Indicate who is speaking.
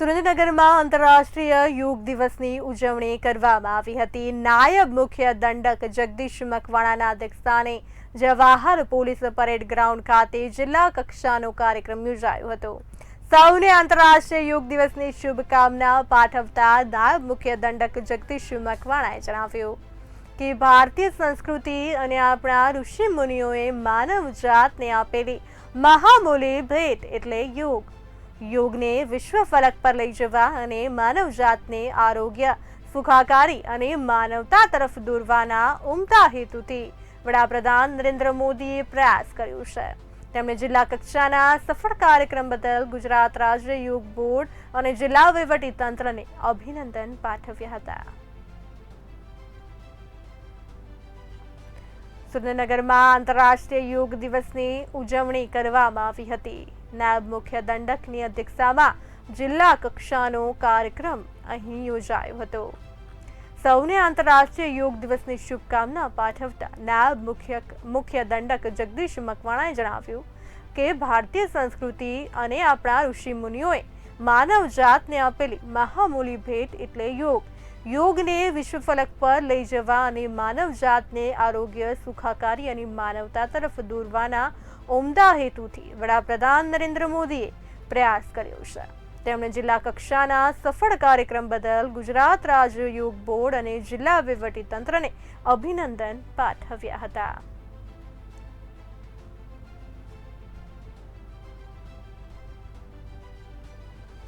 Speaker 1: સુરેન્દ્રનગરમાં આંતરરાષ્ટ્રીય યોગ દિવસની ઉજવણી કરવામાં આવી હતી. નાયબ મુખ્ય દંડક જગદીશ મકવાણાના અધ્યક્ષસ્થાને જવાહર પોલીસ પરેડ ગ્રાઉન્ડ ખાતે જિલ્લા કક્ષાનો કાર્યક્રમ યોજાયો હતો. સૌને આંતરરાષ્ટ્રીય યોગ દિવસની શુભકામના પાઠવતા નાયબ મુખ્ય દંડક જગદીશ મકવાણાએ જણાવ્યું કે ભારતીય સંસ્કૃતિ અને આપણા ઋષિ મુનિઓએ માનવ જાતને આપેલી મહામૂલી ભેટ એટલે યોગ. યોગને વિશ્વ ફલક પર લઈ જવા અને માનવ જાતને આરોગ્ય, સુખાકારી અને માનવતા તરફ દોરવાના ઉમદા હેતુથી વડાપ્રધાન નરેન્દ્ર મોદીએ પ્રયાસ કર્યો છે. તેમણે જિલ્લા કક્ષાના સફળ કાર્યક્રમ બદલ ગુજરાત રાજ્ય યોગ બોર્ડ અને જિલ્લા વહીવટી તંત્રને અભિનંદન પાઠવ્યા હતા. સુરેન્દ્રનગરમાં આંતરરાષ્ટ્રીય યોગ દિવસની ઉજવણી કરવામાં આવી હતી. નાયબ મુખ્ય દંડકની અધ્યક્ષતામાં જિલ્લા કક્ષાનો કાર્યક્રમ અહીં યોજાયો હતો. સૌને આંતરરાષ્ટ્રીય યોગ દિવસની શુભકામના પાઠવતા નાયબ મુખ્ય મુખ્ય દંડક જગદીશ મકવાણાએ જણાવ્યું કે ભારતીય સંસ્કૃતિ અને આપણા ઋષિ મુનિઓએ માનવ જાતને આપેલી મહામૂલી ભેટ એટલે યોગ. યોગને વિશ્વ ફલક પર લઈ જવા અને માનવ જાતને આરોગ્ય, સુખાકારી અને માનવતા તરફ દોરવાના ઉમદા હેતુથી વડાપ્રધાન નરેન્દ્ર મોદીએ પ્રયાસ કર્યો છે. તેમણે જિલ્લા કક્ષાના સફળ કાર્યક્રમ બદલ ગુજરાત રાજ્ય યોગ બોર્ડ અને જિલ્લા વહીવટી તંત્રને અભિનંદન પાઠવ્યા હતા.